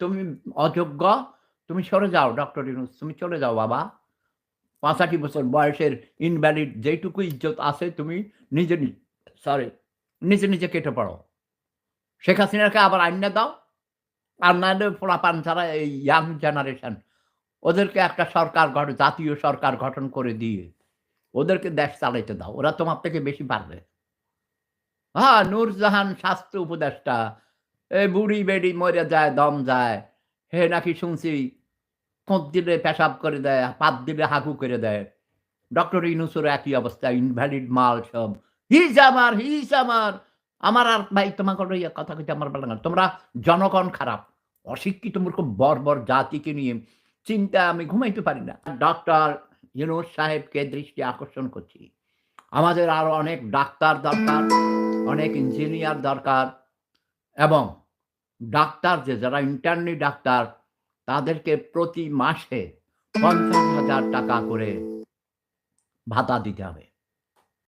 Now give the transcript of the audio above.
তুমি অযোগ্য, তুমি সরে যাও, ডক্টর ইউনুস, তুমি চলে যাও, বাবা। পঁচাশি বছর বয়সের ইনভ্যালিড যেইটুকু ইজ্জত আছে, তুমি নিজে সরি নিজে নিজে কেটে পড়ো। শেখ হাসিনাকে আবার আইনে দাও। আর নাহলে পোলাপান ছাড়া এই ইয়াং জেনারেশন ওদেরকে একটা সরকার গঠন জাতীয় সরকার গঠন করে দিয়ে ওদেরকে দেশ চালাইতে দাও। ওরা তোমার থেকে বেশি পারবে। হ্যাঁ নূরজাহান স্বাস্থ্য উপদেষ্টা বুড়ি বেড়ি মরে যায়, দম যায়। হে নাকি শুনছি কোঁত দিলে পেশাব করে দেয় পাত দিলে হাগু করে দেয়। ডক্টর ইনুসুর একই অবস্থা ইনভ্যালিড মাল সব। হিজ আমার হিজ আমার। আমার আর ভাই, তোমাকে ইয়ে কথা কইতে আমার ভালো না। তোমরা জনগণ খারাপ, অশিক্ষিত মূর্খ, বর্বর জাতিকে নিয়ে চিন্তা আমি ঘুমাইতে পারি না। ডক্টর ইউনুস সাহেবকে দৃষ্টি আকর্ষণ করছি। আমাদের আরও অনেক ডাক্তার দরকার, অনেক ইঞ্জিনিয়ার দরকার। এবং ডাক্তার যে, যারা ইন্টারনি ডাক্তার, তাদেরকে প্রতি মাসে পঞ্চাশ হাজার টাকা করে ভাতা দিতে হবে।